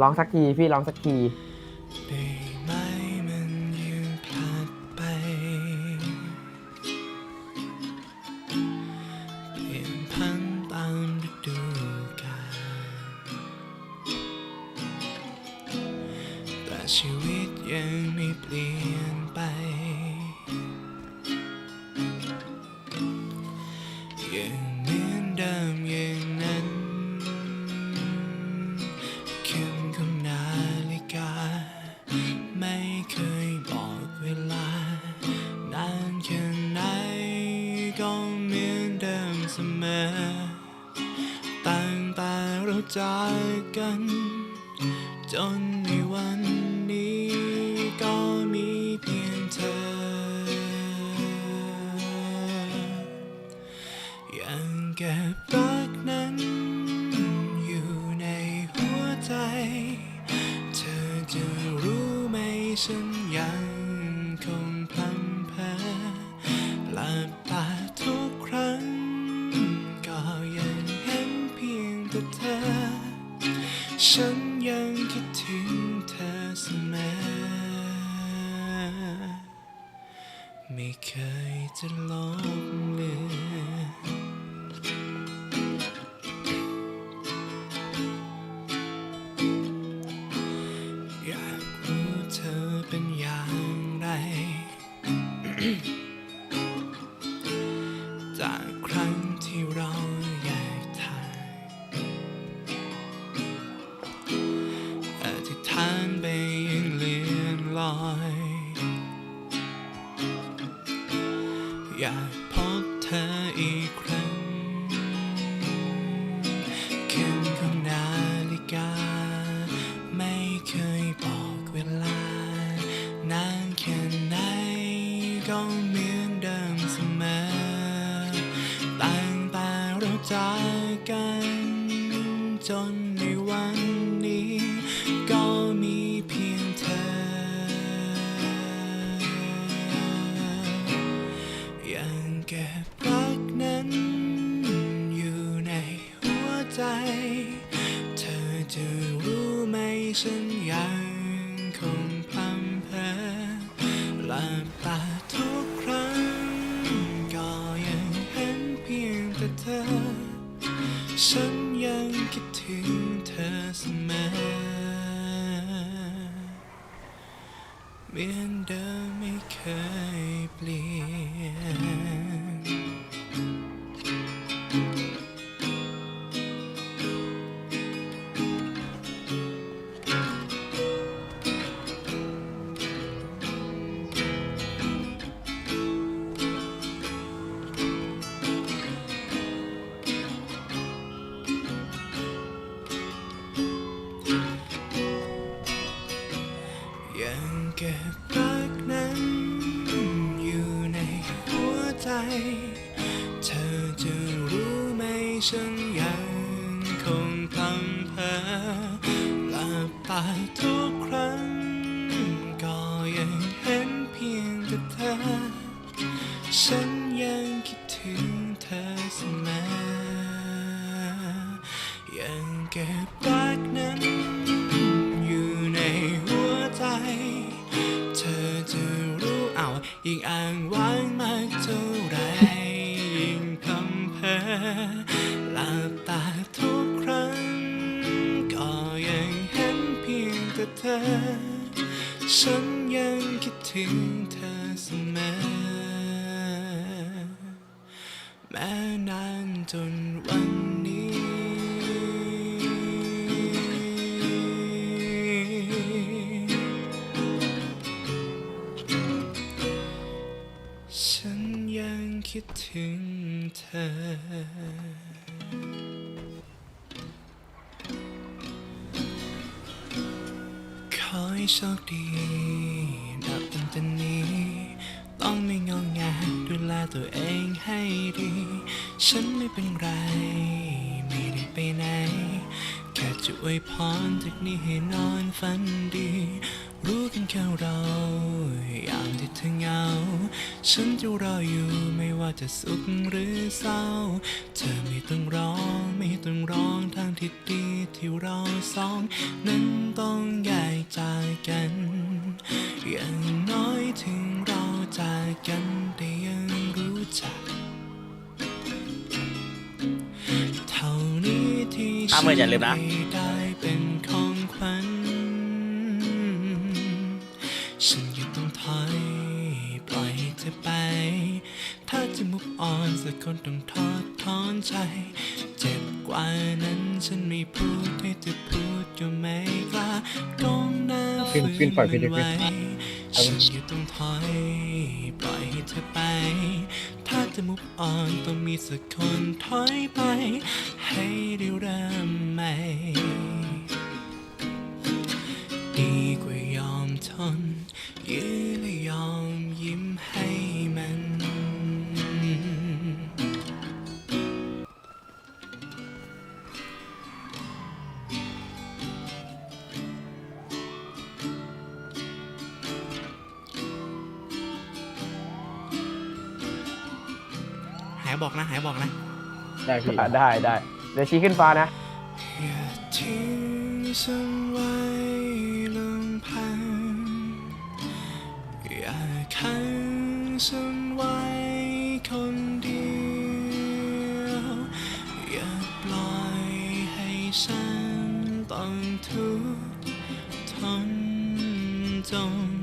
ร้องสักทีพี่ร้องสักทีได้ไหมมันยืนผลัดไป เปลี่ยนพันตามฤดูกาลแต่ชีวิตยังไม่เปลี่ยนไป ก็เหมือนเดิมเสมอตั้งแต่เราจากกัน จนในวันนี้ก็มีเพียงเธอ ยังเก็บรักนั้น อยู่ในหัวใจ เธอจะรู้ไหมฉันยังคง จะลบเลือน ก็เหมือนเดิมเสมอตั้งแต่เราจากกัน จนในวันนี้ ก็มีเพียงเธอ ยังเก็บรักนั้น อยู่ในหัวใจ เธอจะรู้ไหมฉันยัง เปลี่ยนเดิมไม่เคยเปลี่ยน หลับตาทุกครั้ง ก็ยังเห็นเพียงแต่เธอ ฉันยังคิดถึงเธอเสมอ แม้นานจนวันนี้ ฉันยังคิดถึง เธอ ขอให้โชคดีนับตั้งแต่นี้ ต้องไม่งองแงดูแลตัวเองให้ดี ฉันไม่เป็นไร ไม่ได้ไปไหน แค่จะอวยพรจากนี้ให้นอนฝันดี รู้กันแค่เรายามที่เธอเหงา ฉันจะรออยู่ไม่ว่าจะสุขหรือเศร้า เธอไม่ต้องร้องไม่ต้องร้องทางที่ดีที่เราสอง นั้นต้องแยกจากกัน อย่างน้อยถึงเราจากกันแต่ยังรู้จักเท่านี้ที่ห้าหมื่นอย่าลืมนะฉัได้เป็น ถ้าจะมุกอ่อนสักคนต้องทอดถอนใจ เจ็บกว่านั้นฉันไม่พูดให้เธอพูดก็ไม่กล้าก้มหน้าขึ้นฝืขึ้นนปล่อยมันขึ้นไว้ ฉันยังต้องถอยปล่อยให้เธอไป ถ้าจะมุกอ่อนต้องมีสักคนถอยไป ให้ได้เริ่มใหม่ายบอกนะหายบอกนะได้พี่อะได้ได้เดี๋ยวชี้ขึ้นฟ้านะ อย่าทิ้งฉันไว้ลำพังอย่าขังฉันไว้คนเดียวอย่าปล่อยให้ฉันต้องทุกข์ทนจง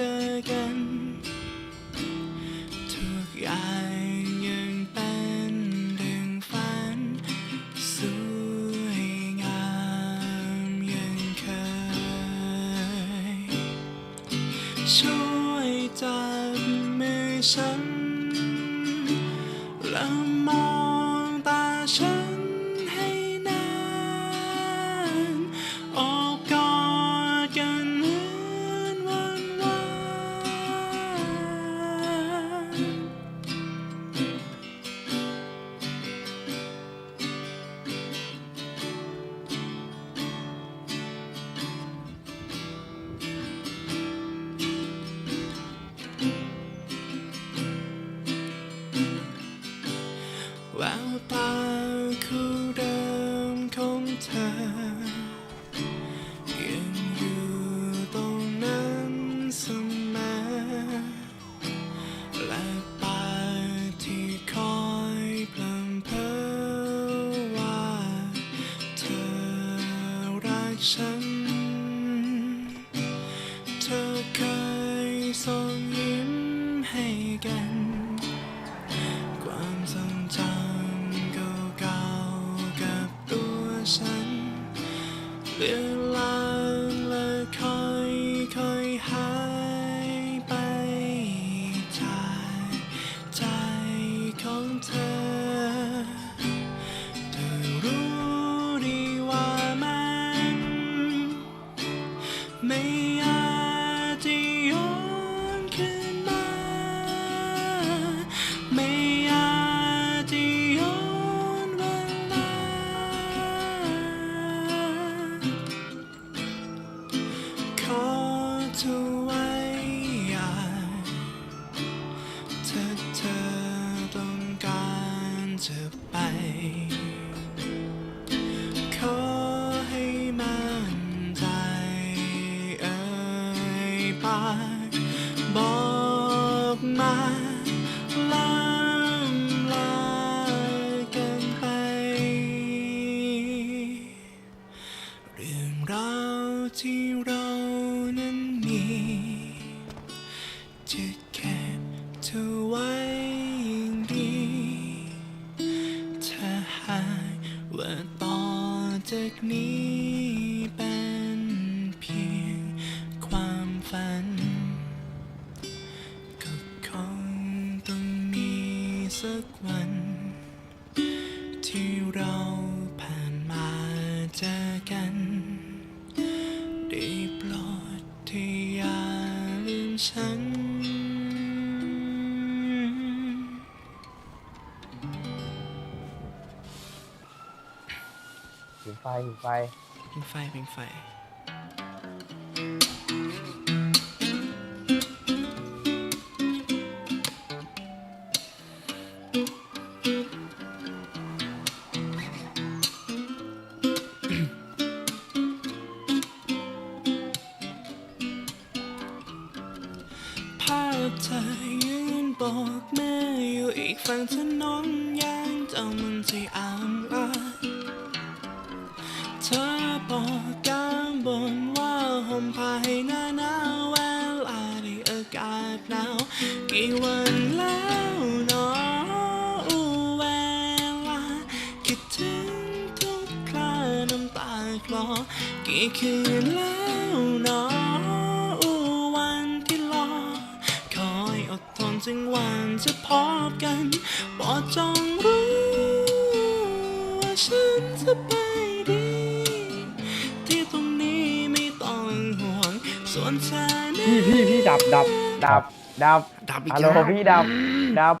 เจอกัน ทุกอย่างยังเป็นดังฝัน สวยงามยังเคย ช่วยจับมือฉัน แล้วมองตาฉัน ฉัน เธอเคยส่งยิ้มให้กัน ความทรงจำเก่าๆกับตัวฉันเวลา เก็บเธอไว้อย่างดีถ้าหากว่าต่อจากนี้เป็นเพียงความฝัน ก็คงต้องมีสักวัน ที่เราผ่านมาเจอกันได้โปรดที่อย่าลืมฉัน ไฟผิงไฟเพลงไฟเพลงไฟ ภาพเธอยืนบอกแม่อยู่อีกฝั่งถนนยังจำมันที่อ่างลาเวันแล้วเนอเวลา คิดถึงทุกคราน้ำตาคลอ กี่คืนแล้วเนอวันที่รอ คอยอดทนถึงวันจะพบกันโปรดจงรู้ว่าฉันจะไปดี ที่ตรงนี้ไม่ต้องห่วง ส่วนเธอ พี่พี่พี่ดับดับดับ ดับดับอีกฮัลโหลแล้ว พี่ดับดับ